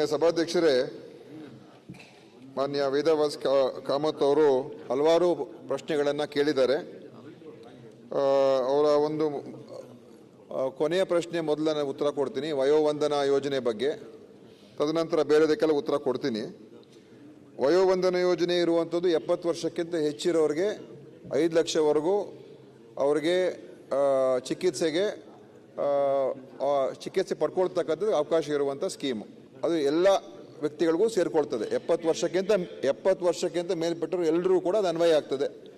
ಮಾನ್ಯ ಸಭಾಧ್ಯಕ್ಷರೇ, ಮಾನ್ಯ ವೇದವಾಸ್ ಕಾಮತ್ ಅವರು ಹಲವಾರು ಪ್ರಶ್ನೆಗಳನ್ನು ಕೇಳಿದ್ದಾರೆ. ಅವರ ಒಂದು ಕೊನೆಯ ಪ್ರಶ್ನೆ ಮೊದಲ ಉತ್ತರ ಕೊಡ್ತೀನಿ, ವಯೋವಂದನಾ ಯೋಜನೆ ಬಗ್ಗೆ. ತದನಂತರ ಬೇರೆದಕ್ಕೆಲ್ಲ ಉತ್ತರ ಕೊಡ್ತೀನಿ. ವಯೋವಂದನ ಯೋಜನೆ ಇರುವಂಥದ್ದು ಎಪ್ಪತ್ತು ವರ್ಷಕ್ಕಿಂತ ಹೆಚ್ಚಿರೋರಿಗೆ ಐದು ಲಕ್ಷವರೆಗೂ ಅವರಿಗೆ ಚಿಕಿತ್ಸೆಗೆ ಚಿಕಿತ್ಸೆ ಪಡ್ಕೊಳ್ತಕ್ಕಂಥದ್ದು ಅವಕಾಶ ಇರುವಂಥ ಸ್ಕೀಮು. ಅದು ಎಲ್ಲ ವ್ಯಕ್ತಿಗಳಿಗೂ ಸೇರಿಕೊಳ್ತದೆ. ಎಪ್ಪತ್ತು ವರ್ಷಕ್ಕಿಂತ ಎಪ್ಪತ್ತು ವರ್ಷಕ್ಕಿಂತ ಮೇಲ್ಪಟ್ಟರು ಎಲ್ಲರೂ ಕೂಡ ಅದು ಅನ್ವಯ ಆಗ್ತದೆ.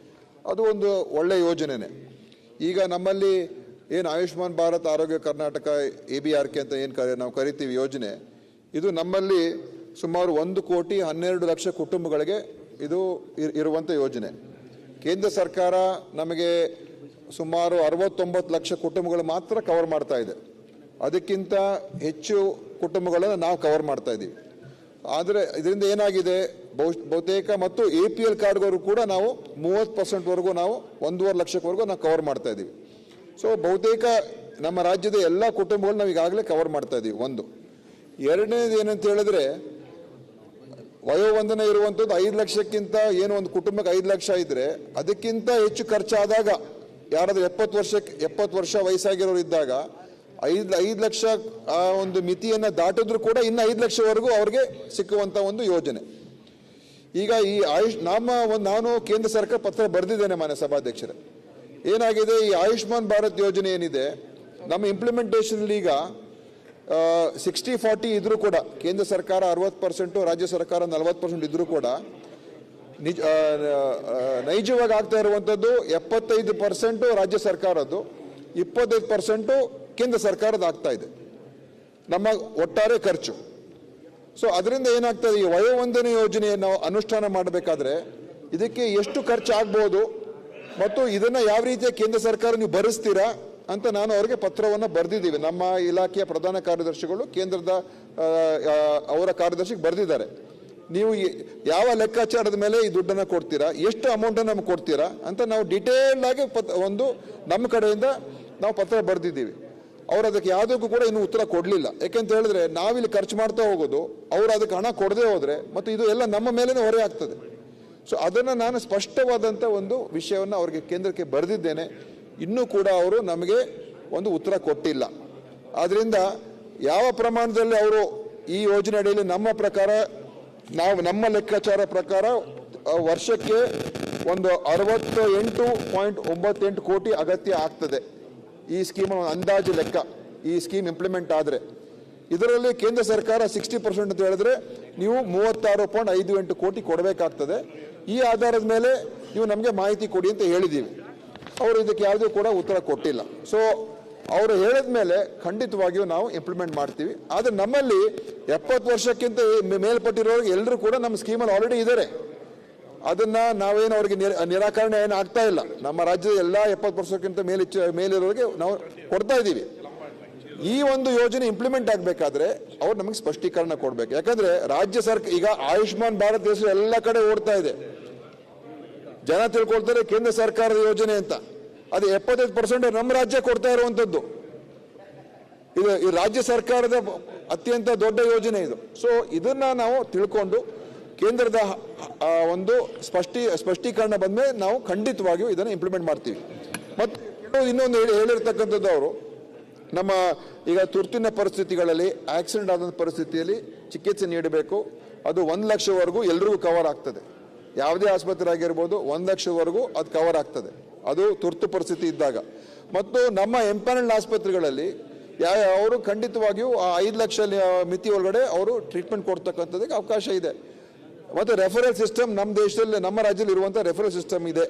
ಅದು ಒಂದು ಒಳ್ಳೆಯ ಯೋಜನೆನೇ. ಈಗ ನಮ್ಮಲ್ಲಿ ಏನು Ayushman Bharat Arogya Karnataka, A B R K ಅಂತ ಏನು ಕರೆ, ನಾವು ಕರಿತೀವಿ ಯೋಜನೆ, ಇದು ನಮ್ಮಲ್ಲಿ ಸುಮಾರು ಒಂದು ಕೋಟಿ ಹನ್ನೆರಡು ಲಕ್ಷ ಕುಟುಂಬಗಳಿಗೆ ಇದು ಇರ್- ಇರುವಂಥ ಯೋಜನೆ. ಕೇಂದ್ರ ಸರ್ಕಾರ ನಮಗೆ ಸುಮಾರು ಅರವತ್ತೊಂಬತ್ತು ಲಕ್ಷ ಕುಟುಂಬಗಳು ಮಾತ್ರ ಕವರ್ ಮಾಡ್ತಾ ಇದೆ. ಅದಕ್ಕಿಂತ ಹೆಚ್ಚು ಕುಟುಂಬಗಳನ್ನು ನಾವು ಕವರ್ ಮಾಡ್ತಾ ಇದ್ದೀವಿ. ಆದರೆ ಇದರಿಂದ ಏನಾಗಿದೆ? ಬಹು- ಬಹುತೇಕ ಮತ್ತು ಎ ಪಿ ಎಲ್ ಕೂಡ ನಾವು ಮೂವತ್ತು ಪರ್ಸೆಂಟ್ವರೆಗೂ ನಾವು ಒಂದೂವರೆ ಲಕ್ಷಕ್ಕವರೆಗೂ ನಾವು ಕವರ್ ಮಾಡ್ತಾ ಇದ್ದೀವಿ. ಸೊ ಬಹುತೇಕ ನಮ್ಮ ರಾಜ್ಯದ ಎಲ್ಲ ಕುಟುಂಬಗಳು ನಾವು ಈಗಾಗಲೇ ಕವರ್ ಮಾಡ್ತಾ ಇದ್ದೀವಿ, ಒಂದು. ಎರಡನೇದು ಏನಂತ ಹೇಳಿದ್ರೆ, ವಯೋವಂದನೆ ಇರುವಂಥದ್ದು ಐದು ಲಕ್ಷಕ್ಕಿಂತ ಏನು ಒಂದು ಕುಟುಂಬಕ್ಕೆ ಐದು ಲಕ್ಷ ಇದ್ದರೆ ಅದಕ್ಕಿಂತ ಹೆಚ್ಚು ಖರ್ಚಾದಾಗ, ಯಾರಾದರೂ ಎಪ್ಪತ್ತು ವರ್ಷಕ್ಕೆ, ಎಪ್ಪತ್ತು ವರ್ಷ ವಯಸ್ಸಾಗಿರೋರು ಇದ್ದಾಗ ಐದು ಐದು ಲಕ್ಷ, ಆ, ಒಂದು ಮಿತಿಯನ್ನು ದಾಟಿದ್ರು ಕೂಡ ಇನ್ನು ಐದು ಲಕ್ಷವರೆಗೂ ಅವ್ರಿಗೆ ಸಿಕ್ಕುವಂಥ ಒಂದು ಯೋಜನೆ. ಈಗ ಈ ಆಯುಷ್ ನಮ್ಮ ಒಂದು, ನಾನು ಕೇಂದ್ರ ಸರ್ಕಾರ ಪತ್ರ ಬರೆದಿದ್ದೇನೆ ಮಾನ್ಯ ಸಭಾಧ್ಯಕ್ಷರೇ. ಏನಾಗಿದೆ, ಈ ಆಯುಷ್ಮಾನ್ ಭಾರತ್ ಯೋಜನೆ ಏನಿದೆ, ನಮ್ಮ ಇಂಪ್ಲಿಮೆಂಟೇಷನಲ್ಲಿ ಈಗ ಸಿಕ್ಸ್ಟಿ ಫಾರ್ಟಿ ಇದ್ರೂ ಕೂಡ, ಕೇಂದ್ರ ಸರ್ಕಾರ ಅರವತ್ತು ಪರ್ಸೆಂಟು ರಾಜ್ಯ ಸರ್ಕಾರ ನಲವತ್ತು ಪರ್ಸೆಂಟ್ ಇದ್ರೂ ಕೂಡ, ನಿಜ ನೈಜವಾಗಿ ಆಗ್ತಾ ಇರುವಂಥದ್ದು ಎಪ್ಪತ್ತೈದು ಪರ್ಸೆಂಟು ರಾಜ್ಯ ಸರ್ಕಾರದ್ದು, ಇಪ್ಪತ್ತೈದು ಪರ್ಸೆಂಟು ಕೇಂದ್ರ ಸರ್ಕಾರದ ಆಗ್ತಾ ಇದೆ. ನಮ್ಮ ಒಟ್ಟಾರೆ ಖರ್ಚು. ಸೊ ಅದರಿಂದ ಏನಾಗ್ತದೆ, ಈ ವಯೋವಂದನೆ ಯೋಜನೆಯನ್ನು ಅನುಷ್ಠಾನ ಮಾಡಬೇಕಾದ್ರೆ ಇದಕ್ಕೆ ಎಷ್ಟು ಖರ್ಚು ಆಗ್ಬೋದು ಮತ್ತು ಇದನ್ನು ಯಾವ ರೀತಿಯ ಕೇಂದ್ರ ಸರ್ಕಾರ ನೀವು ಭರಿಸ್ತೀರಾ ಅಂತ ನಾನು ಅವರಿಗೆ ಪತ್ರವನ್ನು ಬರೆದಿದ್ದೀವಿ. ನಮ್ಮ ಇಲಾಖೆಯ ಪ್ರಧಾನ ಕಾರ್ಯದರ್ಶಿಗಳು ಕೇಂದ್ರದ ಅವರ ಕಾರ್ಯದರ್ಶಿಗೆ ಬರೆದಿದ್ದಾರೆ. ನೀವು ಯಾವ ಲೆಕ್ಕಾಚಾರದ ಮೇಲೆ ಈ ದುಡ್ಡನ್ನು ಕೊಡ್ತೀರಾ, ಎಷ್ಟು ಅಮೌಂಟನ್ನು ನಮ್ಗೆ ಕೊಡ್ತೀರಾ ಅಂತ ನಾವು ಡಿಟೇಲ್ ಆಗಿ ಪತ್, ಒಂದು ನಮ್ಮ ಕಡೆಯಿಂದ ನಾವು ಪತ್ರ ಬರೆದಿದ್ದೀವಿ. ಅವ್ರು ಅದಕ್ಕೆ ಯಾವುದಕ್ಕೂ ಕೂಡ ಇನ್ನೂ ಉತ್ತರ ಕೊಡಲಿಲ್ಲ. ಯಾಕೆಂತ ಹೇಳಿದ್ರೆ ನಾವಿಲ್ಲಿ ಖರ್ಚು ಮಾಡ್ತಾ ಹೋಗೋದು, ಅವರು ಅದಕ್ಕೆ ಹಣ ಕೊಡದೆ ಹೋದರೆ ಮತ್ತು ಇದು ಎಲ್ಲ ನಮ್ಮ ಮೇಲೇ ಹೊರೆ ಆಗ್ತದೆ. ಸೊ ಅದನ್ನು ನಾನು ಸ್ಪಷ್ಟವಾದಂಥ ಒಂದು ವಿಷಯವನ್ನು ಅವರಿಗೆ ಕೇಂದ್ರಕ್ಕೆ ಬರೆದಿದ್ದೇನೆ. ಇನ್ನೂ ಕೂಡ ಅವರು ನಮಗೆ ಒಂದು ಉತ್ತರ ಕೊಟ್ಟಿಲ್ಲ. ಆದ್ದರಿಂದ ಯಾವ ಪ್ರಮಾಣದಲ್ಲಿ ಅವರು ಈ ಯೋಜನೆ ಅಡಿಯಲ್ಲಿ ನಮ್ಮ ಪ್ರಕಾರ, ನಾವು ನಮ್ಮ ಲೆಕ್ಕಾಚಾರ ಪ್ರಕಾರ ವರ್ಷಕ್ಕೆ ಒಂದು ಅರವತ್ತ ಎಂಟು ಪಾಯಿಂಟ್ ಒಂಬತ್ತೆಂಟು ಕೋಟಿ ಅಗತ್ಯ ಆಗ್ತದೆ. ಈ ಸ್ಕೀಮ್ ಅಂದಾಜು ಲೆಕ್ಕ, ಈ ಸ್ಕೀಮ್ ಇಂಪ್ಲಿಮೆಂಟ್ ಆದರೆ. ಇದರಲ್ಲಿ ಕೇಂದ್ರ ಸರ್ಕಾರ ಸಿಕ್ಸ್ಟಿ ಪರ್ಸೆಂಟ್ ಅಂತ ಹೇಳಿದ್ರೆ ನೀವು ಮೂವತ್ತಾರು ಪಾಯಿಂಟ್ ಐದು ಎಂಟು ಕೋಟಿ ಕೊಡಬೇಕಾಗ್ತದೆ. ಈ ಆಧಾರದ ಮೇಲೆ ನೀವು ನಮಗೆ ಮಾಹಿತಿ ಕೊಡಿ ಅಂತ ಹೇಳಿದ್ದೀವಿ ಅವರು ಇದಕ್ಕೆ ಯಾವುದೂ ಕೂಡ ಉತ್ತರ ಕೊಟ್ಟಿಲ್ಲ. ಸೊ ಅವರು ಹೇಳಿದ ಮೇಲೆ ಖಂಡಿತವಾಗಿಯೂ ನಾವು ಇಂಪ್ಲಿಮೆಂಟ್ ಮಾಡ್ತೀವಿ. ಆದರೆ ನಮ್ಮಲ್ಲಿ ಎಪ್ಪತ್ತು ವರ್ಷಕ್ಕಿಂತ ಮೇಲ್ಪಟ್ಟಿರೋರಿಗೆ ಎಲ್ಲರೂ ಕೂಡ ನಮ್ಮ ಸ್ಕೀಮಲ್ಲಿ ಆಲ್ರೆಡಿ ಇದ್ದಾರೆ ಅದನ್ನ ನಾವೇನು ಅವರಿಗೆ ನಿರ- ನಿರಾಕರಣೆ ಏನು ಆಗ್ತಾ ಇಲ್ಲ. ನಮ್ಮ ರಾಜ್ಯದ ಎಲ್ಲ ಎಪ್ಪತ್ತು ವರ್ಷಕ್ಕಿಂತ ಮೇಲೆ ಮೇಲಿರೋರಿಗೆ ನಾವು ಕೊಡ್ತಾ ಇದ್ದೀವಿ. ಈ ಒಂದು ಯೋಜನೆ ಇಂಪ್ಲಿಮೆಂಟ್ ಆಗಬೇಕಾದ್ರೆ ಅವ್ರು ನಮಗೆ ಸ್ಪಷ್ಟೀಕರಣ ಕೊಡ್ಬೇಕು. ಯಾಕಂದ್ರೆ ರಾಜ್ಯ ಸರ್ಕಾರ ಈಗ ಆಯುಷ್ಮಾನ್ ಭಾರತ್ ದೇಶ ಎಲ್ಲ ಕಡೆ ಓಡ್ತಾ ಇದೆ. ಜನ ತಿಳ್ಕೊಳ್ತಾರೆ ಕೇಂದ್ರ ಸರ್ಕಾರದ ಯೋಜನೆ ಅಂತ. ಅದು ಎಪ್ಪತ್ತೈದು ಪರ್ಸೆಂಟ್ ನಮ್ಮ ರಾಜ್ಯ ಕೊಡ್ತಾ ಇರುವಂತದ್ದು ಇದು ಈ ರಾಜ್ಯ ಸರ್ಕಾರದ ಅತ್ಯಂತ ದೊಡ್ಡ ಯೋಜನೆ ಇದು. ಸೊ ಇದನ್ನ ನಾವು ತಿಳ್ಕೊಂಡು ಕೇಂದ್ರದ ಒಂದು ಸ್ಪಷ್ಟಿ, ಸ್ಪಷ್ಟೀಕರಣ ಬಂದ್ಮೇಲೆ ನಾವು ಖಂಡಿತವಾಗಿಯೂ ಇದನ್ನು ಇಂಪ್ಲಿಮೆಂಟ್ ಮಾಡ್ತೀವಿ. ಮತ್ತು ಇನ್ನೊಂದು ಹೇಳಿ, ಹೇಳಿರ್ತಕ್ಕಂಥದ್ದು ಅವರು, ನಮ್ಮ ಈಗ ತುರ್ತಿನ ಪರಿಸ್ಥಿತಿಗಳಲ್ಲಿ ಆಕ್ಸಿಡೆಂಟ್ ಆದಂಥ ಪರಿಸ್ಥಿತಿಯಲ್ಲಿ ಚಿಕಿತ್ಸೆ ನೀಡಬೇಕು. ಅದು ಒಂದು ಲಕ್ಷವರೆಗೂ ಎಲ್ರಿಗೂ ಕವರ್ ಆಗ್ತದೆ. ಯಾವುದೇ ಆಸ್ಪತ್ರೆ ಆಗಿರ್ಬೋದು ಒಂದು ಲಕ್ಷವರೆಗೂ ಅದು ಕವರ್ ಆಗ್ತದೆ. ಅದು ತುರ್ತು ಪರಿಸ್ಥಿತಿ ಇದ್ದಾಗ. ಮತ್ತು ನಮ್ಮ ಎಂಪ್ಯಾನಲ್ಡ್ ಆಸ್ಪತ್ರೆಗಳಲ್ಲಿ ಯಾ ಅವರು ಖಂಡಿತವಾಗಿಯೂ ಆ ಐದು ಲಕ್ಷ ಮಿತಿ ಒಳಗಡೆ ಅವರು ಟ್ರೀಟ್ಮೆಂಟ್ ಕೊಡ್ತಕ್ಕಂಥದ್ದಕ್ಕೆ ಅವಕಾಶ ಇದೆ. ಮತ್ತು ರೆಫರಲ್ ಸಿಸ್ಟಮ್ ನಮ್ಮ ದೇಶದಲ್ಲಿ, ನಮ್ಮ ರಾಜ್ಯದಲ್ಲಿ ಇರುವಂಥ ರೆಫರಲ್ ಸಿಸ್ಟಮ್ ಇದೆ.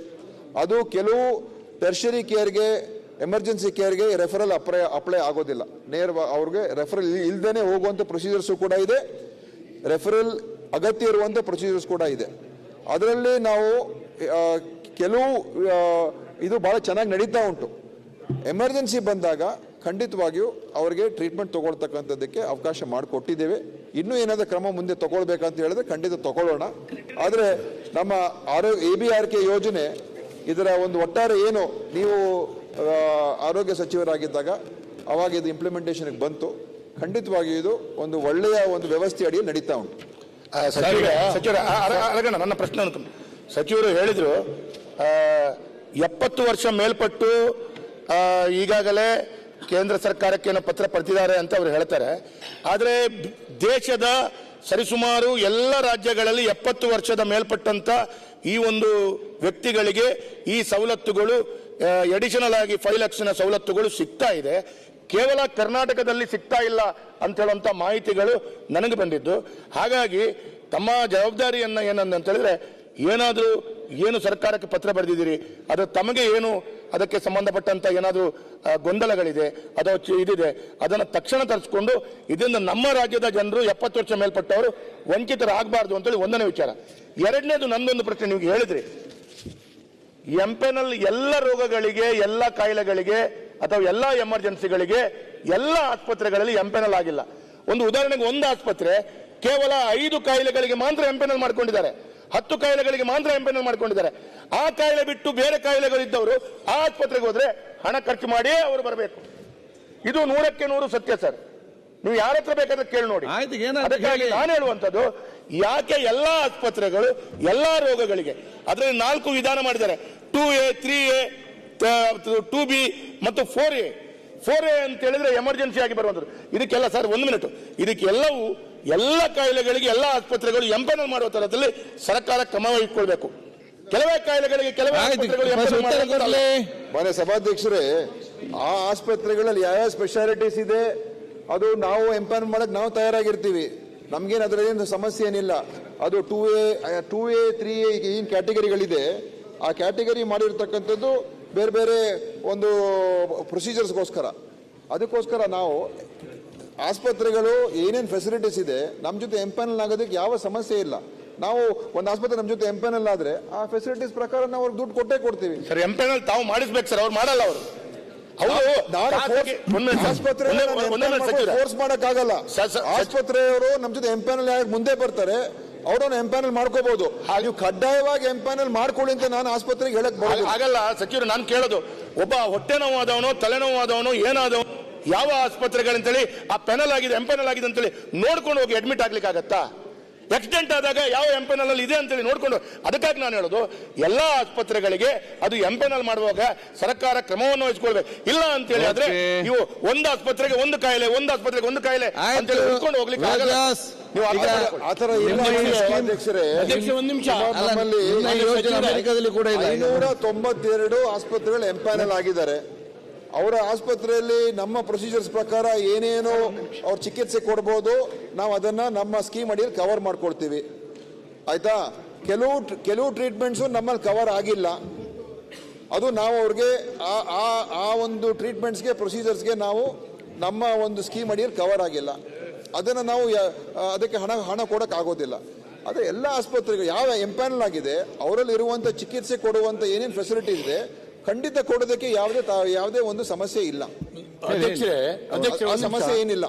ಅದು ಕೆಲವು ಟೆರ್ಷರಿ ಕೇರ್ಗೆ ಎಮರ್ಜೆನ್ಸಿ ಕೇರ್ಗೆ ರೆಫರಲ್ ಅಪ್ಲೈ ಅಪ್ಲೈ ಆಗೋದಿಲ್ಲ. ನೇರವಾಗಿ ಅವ್ರಿಗೆ ರೆಫರಲ್ ಇಲ್ದೇನೆ ಹೋಗುವಂಥ ಪ್ರೊಸೀಜರ್ಸು ಕೂಡ ಇದೆ. ರೆಫರಲ್ ಅಗತ್ಯ ಇರುವಂಥ ಪ್ರೊಸೀಜರ್ಸ್ ಕೂಡ ಇದೆ. ಅದರಲ್ಲಿ ನಾವು ಕೆಲವು ಇದು ಭಾಳ ಚೆನ್ನಾಗಿ ನಡೀತಾ ಉಂಟು. ಎಮರ್ಜೆನ್ಸಿ ಬಂದಾಗ ಖಂಡಿತವಾಗಿಯೂ ಅವರಿಗೆ ಟ್ರೀಟ್ಮೆಂಟ್ ತೊಗೊಳ್ತಕ್ಕಂಥದ್ದಕ್ಕೆ ಅವಕಾಶ ಮಾಡಿಕೊಟ್ಟಿದ್ದೇವೆ. ಇನ್ನೂ ಏನಾದರೂ ಕ್ರಮ ಮುಂದೆ ತಗೊಳ್ಬೇಕಂತ ಹೇಳಿದ್ರೆ ಖಂಡಿತ ತಗೊಳ್ಳೋಣ. ಆದರೆ ನಮ್ಮ ಆರೋಗ್ಯ ಎ ಬಿ ಆರ್ ಕೆ ಯೋಜನೆ ಇದರ ಒಂದು ಒಟ್ಟಾರೆ ಏನು ನೀವು ಆರೋಗ್ಯ ಸಚಿವರಾಗಿದ್ದಾಗ ಅವಾಗ ಇದು ಇಂಪ್ಲಿಮೆಂಟೇಷನ್ಗೆ ಬಂತು. ಖಂಡಿತವಾಗಿ ಇದು ಒಂದು ಒಳ್ಳೆಯ ಒಂದು ವ್ಯವಸ್ಥೆ ಅಡಿಯಲ್ಲಿ ನಡೀತಾ ಉಂಟು. ಸಚಿವರ ಅರಗಣ ನನ್ನ ಪ್ರಶ್ನೆ ಅನ್ಕೊಂಡು ಸಚಿವರು ಹೇಳಿದರು ಎಪ್ಪತ್ತು ವರ್ಷ ಮೇಲ್ಪಟ್ಟು ಈಗಾಗಲೇ ಕೇಂದ್ರ ಸರ್ಕಾರಕ್ಕೆ ಏನೋ ಪತ್ರ ಪಡೆದಿದ್ದಾರೆ ಅಂತ ಅವರು ಹೇಳ್ತಾರೆ. ಆದರೆ ದೇಶದ ಸರಿಸುಮಾರು ಎಲ್ಲ ರಾಜ್ಯಗಳಲ್ಲಿ ಎಪ್ಪತ್ತು ವರ್ಷದ ಮೇಲ್ಪಟ್ಟಂಥ ಈ ಒಂದು ವ್ಯಕ್ತಿಗಳಿಗೆ ಈ ಸವಲತ್ತುಗಳು ಎಡಿಷನಲ್ ಆಗಿ ಫೈವ್ ಲಕ್ಷನ ಸವಲತ್ತುಗಳು ಸಿಗ್ತಾ ಇದೆ. ಕೇವಲ ಕರ್ನಾಟಕದಲ್ಲಿ ಸಿಗ್ತಾ ಇಲ್ಲ ಅಂತ ಹೇಳುವಂಥ ಮಾಹಿತಿಗಳು ನನಗೆ ಬಂದಿದ್ದು. ಹಾಗಾಗಿ ತಮ್ಮ ಜವಾಬ್ದಾರಿಯನ್ನು ಏನಂತ ಹೇಳಿದ್ರೆ, ಏನಾದರೂ ಏನು ಸರ್ಕಾರಕ್ಕೆ ಪತ್ರ ಬರೆದಿದ್ದೀರಿ, ಅದು ತಮಗೆ ಏನು ಅದಕ್ಕೆ ಸಂಬಂಧಪಟ್ಟಂತ ಏನಾದರೂ ಗೊಂದಲಗಳಿದೆ ಅಥವಾ ಚಿ- ಇದಿದೆ, ಅದನ್ನು ತಕ್ಷಣ ತರಿಸ್ಕೊಂಡು ಇದರಿಂದ ನಮ್ಮ ರಾಜ್ಯದ ಜನರು ಎಪ್ಪತ್ತು ವರ್ಷ ಮೇಲ್ಪಟ್ಟವರು ವಂಚಿತರಾಗಬಾರ್ದು ಅಂತೇಳಿ ಒಂದನೇ ವಿಚಾರ. ಎರಡನೇದು ನಂದೊಂದು ಪ್ರಶ್ನೆ ನೀವು ಹೇಳಿದ್ರಿ. ಎಂಪೆನಲ್ಲಿ ಎಲ್ಲ ರೋಗಗಳಿಗೆ, ಎಲ್ಲ ಕಾಯಿಲೆಗಳಿಗೆ ಅಥವಾ ಎಲ್ಲ ಎಮರ್ಜೆನ್ಸಿಗಳಿಗೆ ಎಲ್ಲ ಆಸ್ಪತ್ರೆಗಳಲ್ಲಿ ಎಂಪೆನಲ್ ಆಗಿಲ್ಲ. ಒಂದು ಉದಾಹರಣೆಗೆ ಒಂದು ಆಸ್ಪತ್ರೆ ಕೇವಲ ಐದು ಕಾಯಿಲೆಗಳಿಗೆ ಮಾತ್ರ ಎಂಪೆನಲ್ ಮಾಡ್ಕೊಂಡಿದ್ದಾರೆ. ಹತ್ತು ಕಾಯಿಲೆಗಳಿಗೆ ಮಾತ್ರ ಎಂಪೆನಲ್ ಮಾಡ್ಕೊಂಡಿದ್ದಾರೆ. ಆ ಕಾಯಿಲೆ ಬಿಟ್ಟು ಬೇರೆ ಕಾಯಿಲೆಗಳಿದ್ದವರು ಆ ಆಸ್ಪತ್ರೆಗೆ ಹೋದ್ರೆ ಹಣ ಖರ್ಚು ಮಾಡಿಯೇ ಅವರು ಬರಬೇಕು. ಇದು ನೂರಕ್ಕೆ ನೂರು ಸತ್ಯ ಸರ್. ನೀವು ಯಾರ ಹತ್ರ ಬೇಕಾದ್ರೆ ಕೇಳಿ ನೋಡಿ. ಅದಕ್ಕಾಗಿ. ನಾನು ಹೇಳುವಂತದ್ದು ಯಾಕೆ ಎಲ್ಲಾ ಆಸ್ಪತ್ರೆಗಳು ಎಲ್ಲಾ ರೋಗಗಳಿಗೆ ಅದರಲ್ಲಿ ನಾಲ್ಕು ವಿಧಾನ ಮಾಡಿದ್ದಾರೆ. Two A three A two B ಮತ್ತು ಫೋರ್ ಎ. ಫೋರ್ ಎ ಅಂತ ಹೇಳಿದ್ರೆ ಎಮರ್ಜೆನ್ಸಿ ಆಗಿ ಬರುವಂಥದ್ದು. ಇದಕ್ಕೆಲ್ಲ ಸರ್ ಒಂದು ಮಿನಿಟ್. ಇದಕ್ಕೆಲ್ಲವೂ ಎಲ್ಲ ಕಾಯಿಲೆಗಳಿಗೆ ಎಲ್ಲ ಆಸ್ಪತ್ರೆಗಳು ಎಂಪನಲ್ ಮಾಡುವ ತರದಲ್ಲಿ ಸರ್ಕಾರ ಕ್ರಮ ವಹಿಸಿಕೊಳ್ಬೇಕು. ಕೆಲವೇ ಕಾಯಿಲೆಗಳಿಗೆ ಕೆಲವೇ ಮನೆ ಸಭಾಧ್ಯಕ್ಷರೇ ಆ ಆಸ್ಪತ್ರೆಗಳಲ್ಲಿ ಯಾವ ಸ್ಪೆಷಾಲಿಟೀಸ್ ಇದೆ ಅದು ನಾವು ಎಂಪನ್ ಮಾಡಕ್ ನಾವು ತಯಾರಾಗಿರ್ತೀವಿ. ನಮ್ಗೇನು ಅದರಲ್ಲಿ ಸಮಸ್ಯೆ ಏನಿಲ್ಲ. ಅದು two A two A three A ಏನು ಕ್ಯಾಟಗರಿಗಳಿದೆ ಆ ಕ್ಯಾಟಗರಿ ಮಾಡಿರ್ತಕ್ಕಂಥದ್ದು ಬೇರೆ ಬೇರೆ ಒಂದು ಪ್ರೊಸೀಜರ್ಸ್ಗೋಸ್ಕರ ಅದಕ್ಕೋಸ್ಕರ ನಾವು ಆಸ್ಪತ್ರೆಗಳು ಏನೇನು ಫೆಸಿಲಿಟೀಸ್ ಇದೆ ನಮ್ಮ ಜೊತೆ ಎಂಪನಲ್ ಆಗೋದಕ್ಕೆ ಯಾವ ಸಮಸ್ಯೆ ಇಲ್ಲ. ನಾವು ಒಂದು ಆಸ್ಪತ್ರೆ ನಮ್ಮ ಜೊತೆ ಎಂಪೆನಲ್ ಆದ್ರೆ ಆ ಫೆಸಿಲಿಟೀಸ್ ಪ್ರಕಾರ ನಾವು ಅವ್ರಿಗೆ ದುಡ್ಡು ಕೊಟ್ಟೇ ಕೊಡ್ತೀವಿ. ಸರ್ ಎಂಪೆನಲ್ ತಾವು ಮಾಡಿಸ್ಬೇಕು ಸರ್ ಅವ್ರು ಮಾಡಲ್ಲ ಅವರು. ಫೋರ್ಸ್ ಮಾಡಕ್ಕಾಗಲ್ಲ. ಆಸ್ಪತ್ರೆಯವರು ನಮ್ಮ ಜೊತೆ ಎಂಪ್ಯಾನಲ್ ಮುಂದೆ ಬರ್ತಾರೆ ಅವರನ್ನು ಎಂಪ್ಯಾನಲ್ ಮಾಡ್ಕೋಬಹುದು ನೀವು ಕಡ್ಡಾಯವಾಗಿ ಎಂಪ್ಯಾನಲ್ ಮಾಡ್ಕೊಳ್ಳಿ ಅಂತ ನಾನು ಆಸ್ಪತ್ರೆಗೆ ಹೇಳಕ್ ಆಗಲ್ಲ ಸಚಿವರು ನಾನು ಕೇಳೋದು ಒಬ್ಬ ಹೊಟ್ಟೆ ನೋವಾದವನು ತಲೆನೋವಾದವನು ಏನಾದವನು ಯಾವ ಆಸ್ಪತ್ರೆಗಳಂತೇಳಿ ಆ ಪೆನಲ್ ಆಗಿದೆ ಎಂಪೆನಲ್ ಆಗಿದೆ ಅಂತೇಳಿ ನೋಡ್ಕೊಂಡು ಹೋಗಿ ಅಡ್ಮಿಟ್ ಆಗ್ಲಿಕ್ಕೆ ಆಗತ್ತಾ ಆಕ್ಸಿಡೆಂಟ್ ಆದಾಗ ಯಾವ ಎಂಪೆನಲ್ ಅಲ್ಲಿ ಇದೆ ಅಂತೇಳಿ ನೋಡ್ಕೊಂಡು ಅದಕ್ಕಾಗಿ ನಾನು ಹೇಳೋದು ಎಲ್ಲಾ ಆಸ್ಪತ್ರೆಗಳಿಗೆ ಅದು ಎಂಪೆನಲ್ ಮಾಡುವಾಗ ಸರ್ಕಾರ ಕ್ರಮವನ್ನು ವಹಿಸಿಕೊಳ್ಬೇಕು ಇಲ್ಲ ಅಂತೇಳಿ ಆದ್ರೆ. ನೀವು ಒಂದು ಆಸ್ಪತ್ರೆಗೆ ಒಂದು ಕಾಯಿಲೆ ಒಂದು ಆಸ್ಪತ್ರೆಗೆ ಒಂದು ಕಾಯಿಲೆ. ಅಂತೇಳಿ ಹುಡ್ಕೊಂಡು ಹೋಗ್ಲಿಕ್ಕೆ ಆಗಲ್ಲ ನೀವು ಆತರ ಅಧ್ಯಕ್ಷರೇ ಅಧ್ಯಕ್ಷ, ನಿಮಿಷ. ನಮ್ಮಲ್ಲಿ ಈ ಯೋಜನೆ ಅಮೆರಿಕದಲ್ಲಿ ಕೂಡ ಇಲ್ಲ ಐನೂರ ತೊಂಬತ್ತೆರಡು ಆಸ್ಪತ್ರೆಗಳು ಎಂಪ್ಯಾನಲ್ ಆಗಿದ್ದಾರೆ ಅವರ ಆಸ್ಪತ್ರೆಯಲ್ಲಿ ನಮ್ಮ ಪ್ರೊಸೀಜರ್ಸ್ ಪ್ರಕಾರ ಏನೇನು ಅವ್ರ ಚಿಕಿತ್ಸೆ ಕೊಡ್ಬೋದು, ನಾವು ಅದನ್ನ ನಮ್ಮ ಸ್ಕೀಮ್ ಅಡಿಯಲ್ಲಿ ಕವರ್ ಮಾಡ್ಕೊಳ್ತೀವಿ. ಆಯ್ತಾ? ಕೆಲವು ಕೆಲವು ಟ್ರೀಟ್ಮೆಂಟ್ಸು ನಮ್ಮಲ್ಲಿ ಕವರ್ ಆಗಿಲ್ಲ. ಅದು ನಾವು ಅವ್ರಿಗೆ ಆ, ಆ- ಒಂದು ಟ್ರೀಟ್ಮೆಂಟ್ಸ್ಗೆ ಪ್ರೊಸೀಜರ್ಸ್ಗೆ ನಾವು ನಮ್ಮ ಒಂದು ಸ್ಕೀಮ್ ಅಡಿಯಲ್ಲಿ ಕವರ್ ಆಗಿಲ್ಲ. ಅದನ್ನು ನಾವು ಅದಕ್ಕೆ ಹಣ ಹಣ ಕೊಡೋಕ್ಕಾಗೋದಿಲ್ಲ ಆದರೆ ಎಲ್ಲ ಆಸ್ಪತ್ರೆಗಳು, ಯಾವ ಎಂಪ್ಯಾನಲ್ ಆಗಿದೆ ಅವರಲ್ಲಿ ಇರುವಂಥ ಚಿಕಿತ್ಸೆ ಕೊಡುವಂಥ ಏನೇನು ಫೆಸಿಲಿಟಿ ಇದೆ ಖಂಡಿತ ಕೊಡೋದಕ್ಕೆ ಯಾವುದೇ ತಾ- ಯಾವುದೇ ಒಂದು ಸಮಸ್ಯೆ ಇಲ್ಲ. ಅಧ್ಯಕ್ಷರೇ ಅಧ್ಯಕ್ಷ ಆ ಸಮಸ್ಯೆ ಏನಿಲ್ಲ.